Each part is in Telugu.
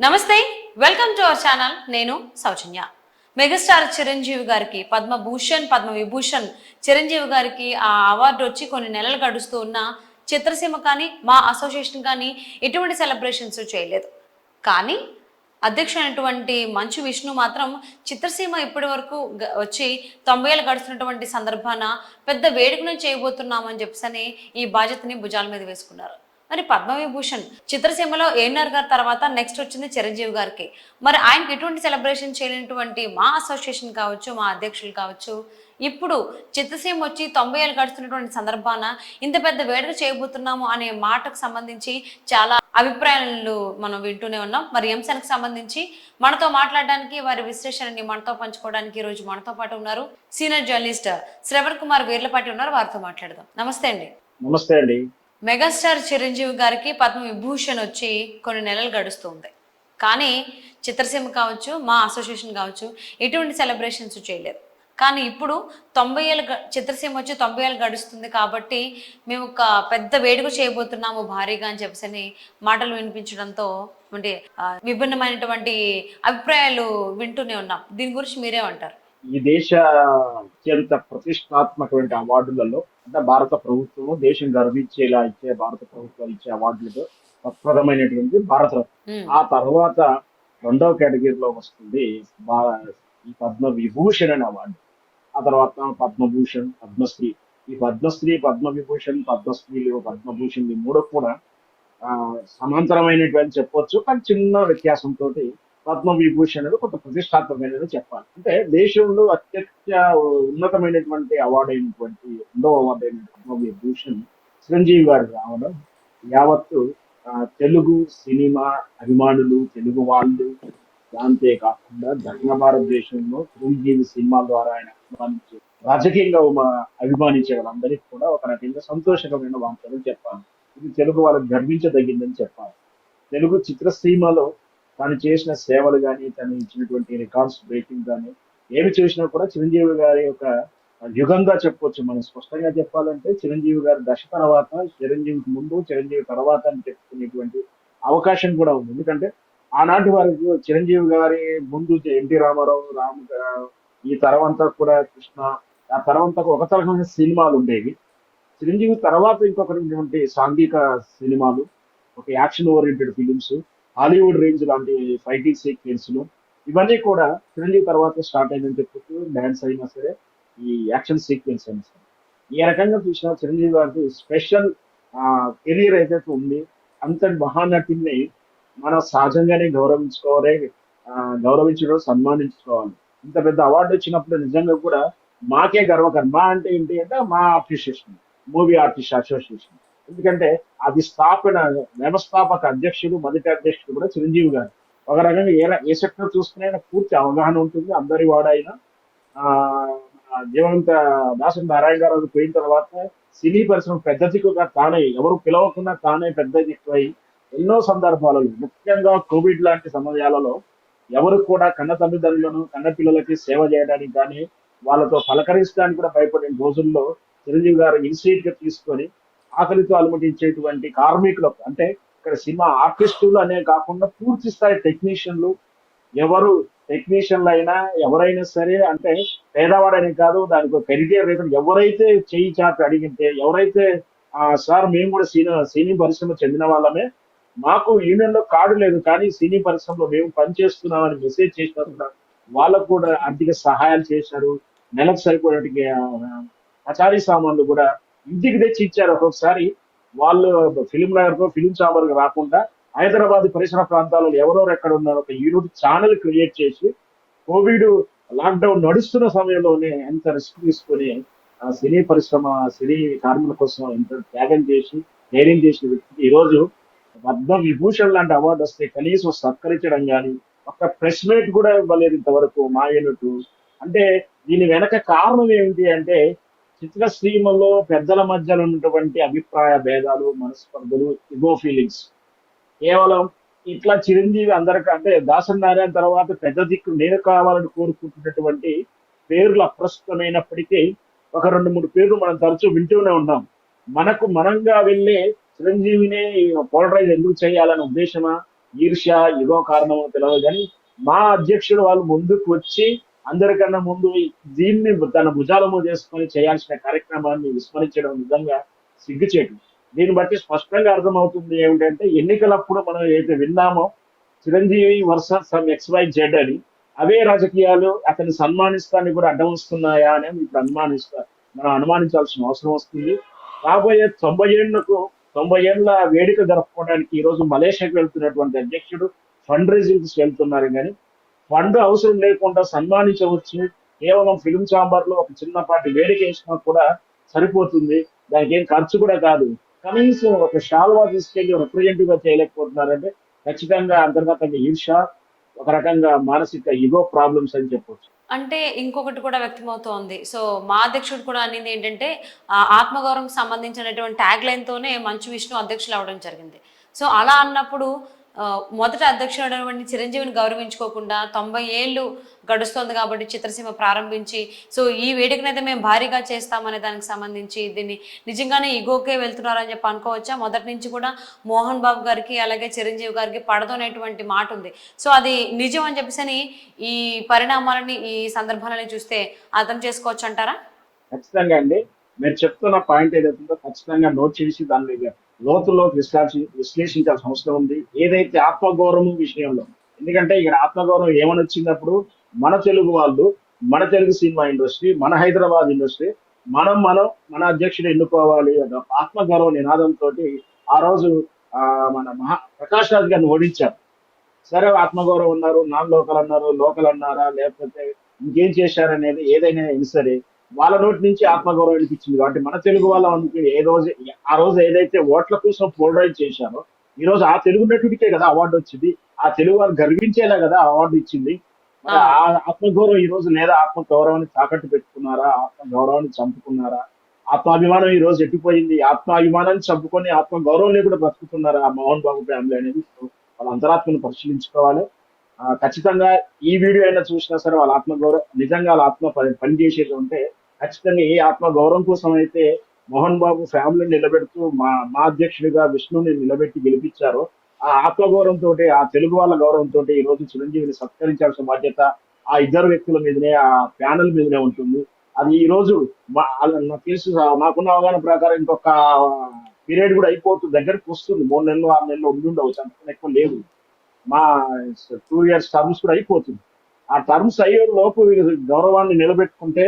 నమస్తే వెల్కమ్ టు అవర్ ఛానల్ నేను సౌజన్య. మెగాస్టార్ చిరంజీవి గారికి పద్మభూషణ్ పద్మ విభూషణ్ చిరంజీవి గారికి ఆ అవార్డు వచ్చి కొన్ని నెలలు గడుస్తూ ఉన్న చిత్రసీమ కానీ మా అసోసియేషన్ కానీ ఎటువంటి సెలబ్రేషన్స్ చేయలేదు. కానీ అధ్యక్షుడైనటువంటి మంచు విష్ణు మాత్రం చిత్రసీమ ఇప్పటి వరకు వచ్చి తొంభై ఏళ్ళు గడుస్తున్నటువంటి సందర్భాన పెద్ద వేడుకను చేయబోతున్నామని చెప్పేసి ఈ బాధ్యతని భుజాల మీద వేసుకున్నారు. మరి పద్మవిభూషణ్ చిత్రసీమలో ఏఎన్ఆర్ గారి తర్వాత నెక్స్ట్ వచ్చింది చిరంజీవి గారికి. మరి ఆయనకి ఎటువంటి సెలబ్రేషన్ చేయలేనటువంటి మా అసోసియేషన్ కావచ్చు మా అధ్యక్షులు కావచ్చు ఇప్పుడు చిత్రసీమ వచ్చి తొంభై ఏళ్ళు గడుస్తున్నటువంటి సందర్భాన ఇంత పెద్ద వేడుక చేయబోతున్నాము అనే మాటకు సంబంధించి చాలా అభిప్రాయాలు మనం వింటూనే ఉన్నాం. మరి అంశానికి సంబంధించి మనతో మాట్లాడడానికి వారి విశ్లేషణని మనతో పంచుకోవడానికి ఈ రోజు మనతో పాటు ఉన్నారు సీనియర్ జర్నలిస్ట్ శ్రవణ్ కుమార్ వీర్లపాటి ఉన్నారు. వారితో మాట్లాడదాం. నమస్తే అండి. నమస్తే అండి. మెగాస్టార్ చిరంజీవి గారికి పద్మ విభూషణ్ వచ్చి కొన్ని నెలలు గడుస్తుంది. కానీ చిత్రసీమ కావచ్చు మా అసోసియేషన్ కావచ్చు ఎటువంటి సెలబ్రేషన్స్ చేయలేదు. కానీ ఇప్పుడు తొంభై ఏళ్ళు చిత్రసీమ వచ్చి తొంభై ఏళ్ళు గడుస్తుంది కాబట్టి మేము ఒక పెద్ద వేడుక చేయబోతున్నాము భారీగా అని చెప్పేసి మాటలు వినిపించడంతో అంటే విభిన్నమైనటువంటి అభిప్రాయాలు వింటూనే ఉన్నాం. దీని గురించి మీరేమంటారు? ఈ దేశ అత్యంత ప్రతిష్టాత్మకమైన అవార్డులలో అంటే భారత ప్రభుత్వము దేశం గర్వించేలా ఇచ్చే భారత ప్రభుత్వం ఇచ్చే అవార్డులతో ప్రప్రదమైనటువంటి భారతరత్న ఉమ్, ఆ తర్వాత రెండవ కేటగిరీలో వస్తుంది ఈ పద్మ విభూషణ్ అనే అవార్డు. ఆ తర్వాత పద్మభూషణ్ పద్మశ్రీ. ఈ పద్మశ్రీ పద్మ విభూషణ్ పద్మశ్రీలు పద్మభూషణ్ ఈ మూడు కూడా ఆ, సమాంతరమైనటువంటి చెప్పొచ్చు కానీ చిన్న వ్యత్యాసంతో పద్మ విభూషణ్ అనేది కొంత ప్రతిష్టాత్మకమైనది చెప్పాలి. అంటే దేశంలో అత్యంత ఉన్నతమైనటువంటి అవార్డు అయినటువంటి రెండవ అవార్డు అయిన పద్మవిభూషణ్ చిరంజీవి గారు రావడం యావత్తు తెలుగు సినిమా అభిమానులు తెలుగు వాళ్ళు అంతే కాకుండా దక్షిణ భారతదేశంలో చిరంజీవి సినిమా ద్వారా ఆయన అభిమానించే రాజకీయంగా మా- అభిమానించే వాళ్ళందరికీ కూడా ఒక రకంగా సంతోషకరమైన వార్తలు చెప్పాలి. ఇది తెలుగు వాళ్ళకి గర్వించదగిందని చెప్పాలి. తెలుగు చిత్రసీమలో తను చేసిన సేవలు కానీ తను ఇచ్చినటువంటి రికార్డ్స్ బ్రేకింగ్ కానీ ఏమి చేసినా కూడా చిరంజీవి గారి యొక్క యుగంగా చెప్పవచ్చు మనం స్పష్టంగా చెప్పాలంటే చిరంజీవి గారి దశ తర్వాత చిరంజీవికి ముందు చిరంజీవి తర్వాత అని చెప్పుకునేటువంటి అవకాశం కూడా ఉంది. ఎందుకంటే ఆనాటి వారికి చిరంజీవి గారి ముందు ఎన్టీ రామారావు రామ్ ఈ తరమంతా కూడా కృష్ణ ఆ తరమంతా ఒక తరహమైన సినిమాలు ఉండేవి. చిరంజీవి తర్వాత ఇంకొకటి సాంఘిక సినిమాలు ఒక action oriented films Hollywood range లాంటి ఫైటింగ్ సీక్వెన్స్లు ఇవన్నీ కూడా చిరంజీవి తర్వాత స్టార్ట్ అయిందని చెప్పొచ్చు డాన్స్ అయినా సరే ఈ యాక్షన్ సీక్వెన్స్ అయినా సరే. ఈ రకంగా చూసిన చిరంజీవి గారికి స్పెషల్ కెరీర్ ఏదైతే ఉంది అంతటి మహానటిని మనం సహజంగానే గౌరవించుకోవాలి గౌరవించడం సన్మానించుకోవాలి. ఇంత పెద్ద అవార్డు వచ్చినప్పుడు నిజంగా కూడా మాకే గర్వకరం. మా అంటే ఏంటి అంటే మా అప్రిషియేషన్ మూవీ ఆర్టిస్ట్ అసోసియేషన్ ఎందుకంటే అది స్థాపన వ్యవస్థాపక అధ్యక్షుడు మొదటి అధ్యక్షుడు కూడా చిరంజీవి గారు. ఒక రకంగా ఏ ఏ సెక్టర్ చూసుకునే పూర్తి అవగాహన ఉంటుంది. అందరి వాడైనా. ఆ జీవంత దాసం నారాయణ గారు పోయిన తర్వాత సినీ పరిశ్రమ పెద్ద దిక్కుగా తానే ఎవరు పిలవకుండా తానే పెద్ద దిక్కు అయి ఎన్నో సందర్భాలలో ముఖ్యంగా కోవిడ్ లాంటి సమయాలలో ఎవరు కూడా కన్న తల్లిదండ్రులను కన్న పిల్లలకి సేవ చేయడానికి కానీ వాళ్ళతో పలకరించడానికి కూడా భయపడిన రోజుల్లో చిరంజీవి గారు ఇనిషియేట్గా తీసుకొని ఆకలితో అలమటించేటువంటి కార్మికులకు అంటే ఇక్కడ సినిమా ఆర్టిస్టులు అనే కాకుండా పూర్తి స్థాయి టెక్నీషియన్లు ఎవరు టెక్నీషియన్లు అయినా ఎవరైనా సరే అంటే పేదవాడని కాదు దానికి ఒక కెరీర్ రేటు ఎవరైతే చేయి చాపి అడిగితే ఎవరైతే సార్ మేము కూడా సినీ సినీ పరిశ్రమ చెందిన వాళ్ళమే మాకు యూనియన్లో కార్డు లేదు కానీ సినీ పరిశ్రమలో మేము పనిచేస్తున్నామని మెసేజ్ చేసినారు కూడా వాళ్ళకు కూడా ఆర్థిక సహాయాలు చేశారు. నెలకు సరిపోయేటికి పచారీ సామాన్లు కూడా ఇంటికి తెచ్చి ఇచ్చారు ఒక్కొక్కసారి. వాళ్ళు ఫిలిం నగర్కో ఫిలిం చాంబర్కి రాకుండా హైదరాబాద్ పరిసర ప్రాంతాలలో ఎవరెవరు ఎక్కడ ఉన్నారు ఒక యూనిట్ ఛానల్ క్రియేట్ చేసి కోవిడ్ లాక్డౌన్ నడుస్తున్న సమయంలోనే ఎంత రిస్క్ తీసుకొని సినీ పరిశ్రమ సినీ కార్మికుల కోసం ఎంత త్యాగం చేసి ధైర్యం చేసిన వ్యక్తికి ఈ రోజు పద్మ విభూషణ్ లాంటి అవార్డు వస్తే కనీసం సత్కరించడం కానీ ఒక ప్రెస్ మీట్ కూడా ఇవ్వలేదు ఇంతవరకు మా యూనిట్. అంటే దీని వెనక కారణం ఏమిటి అంటే చిత్రసీమలో పెద్దల మధ్యలో ఉన్నటువంటి అభిప్రాయ భేదాలు మనస్పర్ధలు ఇగో ఫీలింగ్స్ కేవలం ఇట్లా చిరంజీవి అందరికి అంటే దాసరి నారాయణ తర్వాత పెద్ద దిక్కు నేను కావాలని కోరుకుంటున్నటువంటి పేర్లు అప్రస్తుతమైనప్పటికీ ఒక రెండు మూడు పేర్లు మనం తరచూ వింటూనే ఉన్నాం మనకు మనంగా వెళ్ళే చిరంజీవిని పోలరైజ్ ఎందుకు చేయాలనే ఉద్దేశమా? ఈర్ష్య ఇగో కారణమో? తెలియదు కానీ మా అధ్యక్షుడు వాళ్ళు ముందుకు వచ్చి అందరికన్నా ముందు దీన్ని తన భుజాలము చేసుకొని చేయాల్సిన కార్యక్రమాన్ని విస్మరించడం నిజంగా సిగ్గుచేటు. దీన్ని బట్టి స్పష్టంగా అర్థమవుతుంది ఏమిటంటే ఎన్నికలప్పుడు మనం ఏదైతే విన్నామో Chiranjeevi versus some X Y Z అని అవే రాజకీయాలు అతన్ని సన్మానిస్తాన్ని కూడా అడ్డం వస్తున్నాయా అని ఇప్పుడు అనుమానిస్తా మనం అనుమానించాల్సిన అవసరం వస్తుంది. రాబోయే తొంభై ఏళ్ళకు తొంభై ఏళ్ళ వేడుక జరుపుకోవడానికి ఈరోజు మలేషియాకు మలేషియాకి వెళ్తున్నటువంటి అధ్యక్షుడు ఫండ్ రైజింగ్స్ వెళ్తున్నారు కానీ ఫండ్ అవసరం లేకుండా సన్మానించవచ్చు. కేవలం ఫిల్మ్ ఛాంబర్లో ఒక చిన్నపాటి వేడిక వేసినా కూడా సరిపోతుంది. దానికి ఏం ఖర్చు కూడా కాదు. కనీసం ఒక షాల్వా తీసుకెళ్ళి రిప్రజెంటివ్గా చేయలేకపోతున్నారంటే ఖచ్చితంగా అంతర్గతంగా ఈర్ష ఒక రకంగా మానసిక ఇగో ప్రాబ్లమ్స్ అని చెప్పొచ్చు. అంటే ఇంకొకటి కూడా వ్యక్తమవుతోంది. సో మా అధ్యక్షుడు కూడా అనేది ఏంటంటే ఆ ఆత్మగౌరవం సంబంధించినటువంటి ట్యాగ్ లైన్తోనే మంచు విష్ణు అధ్యక్షులు అవడం జరిగింది. సో అలా అన్నప్పుడు మొదట అధ్యక్షుడైనటువంటి చిరంజీవిని గౌరవించుకోకుండా తొంభై ఏళ్ళు గడుస్తోంది కాబట్టి చిత్రసీమ ప్రారంభించి సో ఈ వేడుకనైతే మేము భారీగా చేస్తామనే దానికి సంబంధించి దీన్ని నిజంగానే ఇగోకే వెళ్తున్నారని చెప్పి అనుకోవచ్చా? మొదటి నుంచి కూడా మోహన్ బాబు గారికి అలాగే చిరంజీవి గారికి పడదనేటువంటి మాట ఉంది. సో అది నిజం అని చెప్పేసి ఈ పరిణామాలని ఈ సందర్భాలని చూస్తే అర్థం చేసుకోవచ్చు అంటారా ఖచ్చితంగా అండి. మీరు చెప్తున్న పాయింట్ ఏదైతుందో ఖచ్చితంగా నోట్ చేసి దాన్ని లోతుల్లోకి విశ్లేషి విశ్లేషించాల్సిన అవసరం ఉంది. ఏదైతే ఆత్మగౌరవం విషయంలో ఎందుకంటే ఇక్కడ ఆత్మగౌరవం ఏమని వచ్చినప్పుడు మన తెలుగు వాళ్ళు మన తెలుగు సినిమా ఇండస్ట్రీ మన హైదరాబాద్ ఇండస్ట్రీ మనం మనం మన అధ్యక్షుడు ఎన్నుకోవాలి అనే ఆత్మగౌరవ నినాదంతో ఆ రోజు ఆ, మన మహా ప్రకాష్ రాజ్ గారిని ఓడించారు. సరే ఆత్మగౌరవం ఉన్నారు నాన్ లోకల్ అన్నారు లోకల్ అన్నారా లేకపోతే ఇంకేం చేశారనేది ఏదైనా అయినా సరే వాళ్ళ నోటి నుంచి ఆత్మగౌరవం అనిపించింది కాబట్టి మన తెలుగు వాళ్ళ ఏ రోజు ఆ రోజు ఏదైతే ఓట్ల కోసం పోలరైజ్ చేశారో ఈ రోజు ఆ తెలుగు నటుడికే కదా అవార్డు వచ్చింది. ఆ తెలుగు వాళ్ళు గర్వించేలా కదా అవార్డు ఇచ్చింది. ఆత్మగౌరవం ఈ రోజు లేదా ఆత్మ గౌరవాన్ని తాకట్టు పెట్టుకున్నారా? ఆత్మ గౌరవాన్ని చంపుకున్నారా? ఆత్మాభిమానం ఈ రోజు ఎట్టిపోయింది? ఆత్మాభిమానాన్ని చంపుకొని ఆత్మ గౌరవం లేకుండా బతుకుతున్నారా ఆ మోహన్ బాబు ఫ్యామిలీ అనేది? వాళ్ళ అంతరాత్మను పరిశీలించుకోవాలి. ఖచ్చితంగా ఈ వీడియో అయినా చూసినా సరే వాళ్ళ ఆత్మ గౌరవం నిజంగా వాళ్ళ ఆత్మ పని- పనిచేసేది ఉంటే ఖచ్చితంగా ఏ ఆత్మ గౌరవం కోసం అయితే మోహన్ బాబు ఫ్యామిలీని నిలబెడుతూ మా మా అధ్యక్షుడిగా విష్ణుని నిలబెట్టి గెలిపించారో ఆ ఆత్మగౌరవంతో ఆ తెలుగు వాళ్ళ గౌరవం తోటి ఈ రోజు చిరంజీవిని సత్కరించాల్సిన బాధ్యత ఆ ఇద్దరు వ్యక్తుల మీదనే ఆ ప్యానల్ మీదనే ఉంటుంది. అది ఈ రోజు మా- నాకు తెలుసు నాకున్న అవగాహన ప్రకారం ఇంకొక పీరియడ్ కూడా అయిపోతుంది దగ్గరికి వస్తుంది. మూడు నెలలు ఆరు నెలలు ఉండి ఉండవచ్చు అంతకన్నా ఎక్కువ లేదు. మా టూ ఇయర్స్ టర్మ్స్ కూడా అయిపోతుంది. ఆ టర్మ్స్ అయ్యే లోపు వీరు గౌరవాన్ని నిలబెట్టుకుంటే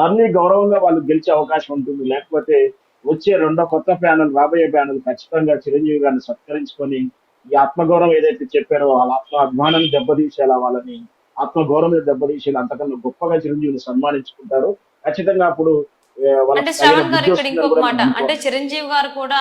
మళ్ళీ గౌరవంగా వాళ్ళు గెలిచే అవకాశం ఉంటుంది. లేకపోతే వచ్చే రెండో కొత్త ప్యానల్ రాబోయే ప్యానల్ ఖచ్చితంగా చిరంజీవి గారిని సత్కరించుకొని ఈ ఆత్మగౌరవం ఏదైతే చెప్పారో వాళ్ళ ఆత్మ అభిమానాన్ని దెబ్బతీసేలా వాళ్ళని ఆత్మగౌరవం దెబ్బతీసేలా అంతకన్నా గొప్పగా చిరంజీవిని సన్మానించుకుంటారు. ఖచ్చితంగా అప్పుడు అంటే శ్రవణ్ గారు ఇక్కడ ఇంకొక మాట. అంటే చిరంజీవి గారు కూడా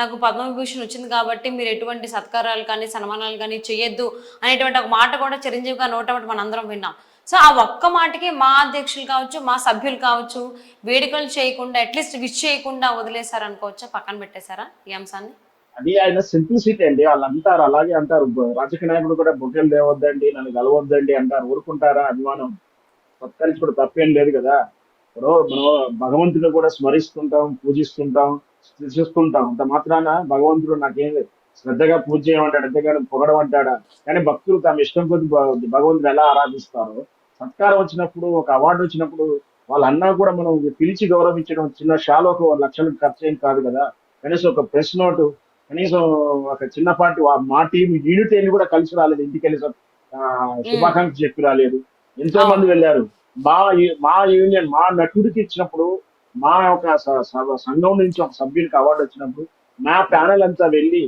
నాకు పద్మవిభూషణ్ వచ్చింది కాబట్టి మీరు ఎటువంటి సత్కారాలు కానీ సన్మానాలు కానీ చేయొద్దు అనేటువంటి ఒక మాట కూడా చిరంజీవి గారు నోటమాట మనందరం విన్నాం. సో ఆ ఒక్క మాటకి మా అధ్యక్షులు కావచ్చు మా సభ్యులు కావచ్చు వేడుకలు చేయకుండా అట్లీస్ట్ విష్ చేయకుండా వదిలేశారు అనుకోవచ్చా పక్కన పెట్టేశారా ఈ అంశాన్ని? అది ఆయన సింప్లిసిటీ అండి. వాళ్ళు అంటారు అలాగే అంటారు. రాజకీయ నాయకుడు కూడా బొగ్గలు లేవద్దండి నన్ను కలవద్దండి అంటారు. ఊరుకుంటారా? అభిమానం. సత్కరించుకోవడం తప్పేం లేదు కదా. ఇప్పుడు మనం భగవంతుని కూడా స్మరిస్తుంటాం పూజిస్తుంటాం చూస్తుంటాం. అంత మాత్రాన భగవంతుడు నాకేం శ్రద్ధగా పూజ చేయమంటాడు అంతేగాని పొగడం అంటాడా? కానీ భక్తులు తమ ఇష్టం కొద్ది భ- భగవంతుని ఎలా ఆరాధిస్తారో సత్కారం వచ్చినప్పుడు ఒక అవార్డు వచ్చినప్పుడు వాళ్ళ అన్నా కూడా మనం పిలిచి గౌరవించడం చిన్న షాలోకి ఒక లక్షలకు ఖర్చు ఏం కాదు కదా. కనీసం ఒక ప్రెస్ నోటు కనీసం ఒక చిన్నపాటి మా టీం యూనిట్ వెళ్ళి కూడా కలిసి రాలేదు. ఇంటికి వెళ్ళి శుభాకాంక్షలు చెప్పి రాలేదు. ఎంతో మంది వెళ్ళారు. మా మా యూనియన్ మా నటుడికి ఇచ్చినప్పుడు మా ఒక సంఘం నుంచి ఒక సభ్యునికి అవార్డు వచ్చినప్పుడు మా ప్యానెల్ అంతా వెళ్ళి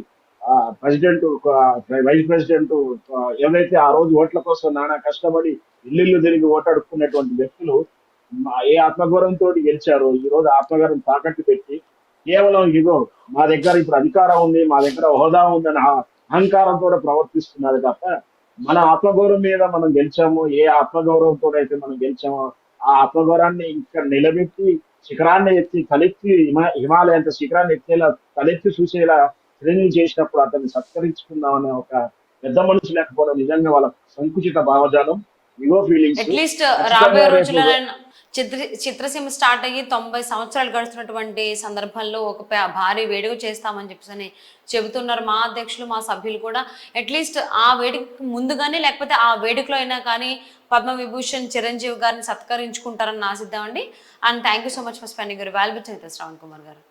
ప్రెసిడెంట్ వైస్ ప్రెసిడెంట్ ఏదైతే ఆ రోజు ఓట్ల కోసం నానా కష్టపడి ఇల్లు తిరిగి ఓటాడుకునేటువంటి వ్యక్తులు మా- ఏ ఆత్మగౌరవంతో గెలిచారో ఈ రోజు ఆత్మగౌరవం తాకట్టు పెట్టి కేవలం ఇగో మా దగ్గర ఇప్పుడు అధికారం ఉంది మా దగ్గర హోదా ఉందని అహంకారంతో ప్రవర్తిస్తున్నారు తప్ప మన ఆత్మగౌరవం మీద మనం గెలిచాము ఏ ఆత్మగౌరవంతో అయితే మనం గెలిచామో ఆ ఆత్మగౌరవాన్ని ఇంకా నిలబెట్టి శిఖరాన్ని ఎత్తి తలెత్తి హిమా హిమాలయ అంత శిఖరాన్ని ఎత్తేలా తలెత్తి చూసేలా ట్రైనింగ్ చేసినప్పుడు అతన్ని సత్కరించుకుందాం అనే ఒక పెద్ద మనుషు లేకపోవడం నిజంగా వాళ్ళ సంకుచిత భావజాలం ఇగో ఫీలింగ్స్ రాబోయే రోజుల్లో చిత్ర చిత్రసీమ స్టార్ట్ అయ్యి తొంభై సంవత్సరాలు గడుస్తున్నటువంటి సందర్భంలో ఒక భారీ వేడుక చేస్తామని చెప్పేసి చెబుతున్నారు మా అధ్యక్షులు మా సభ్యులు కూడా. అట్లీస్ట్ ఆ వేడుక ముందుగానే లేకపోతే ఆ వేడుకలో అయినా కానీ పద్మ విభూషణ్ చిరంజీవి గారిని సత్కరించుకుంటారని ఆశిద్దామండి and. Thank you so much for spending your valuable Shravan Kumar గారు.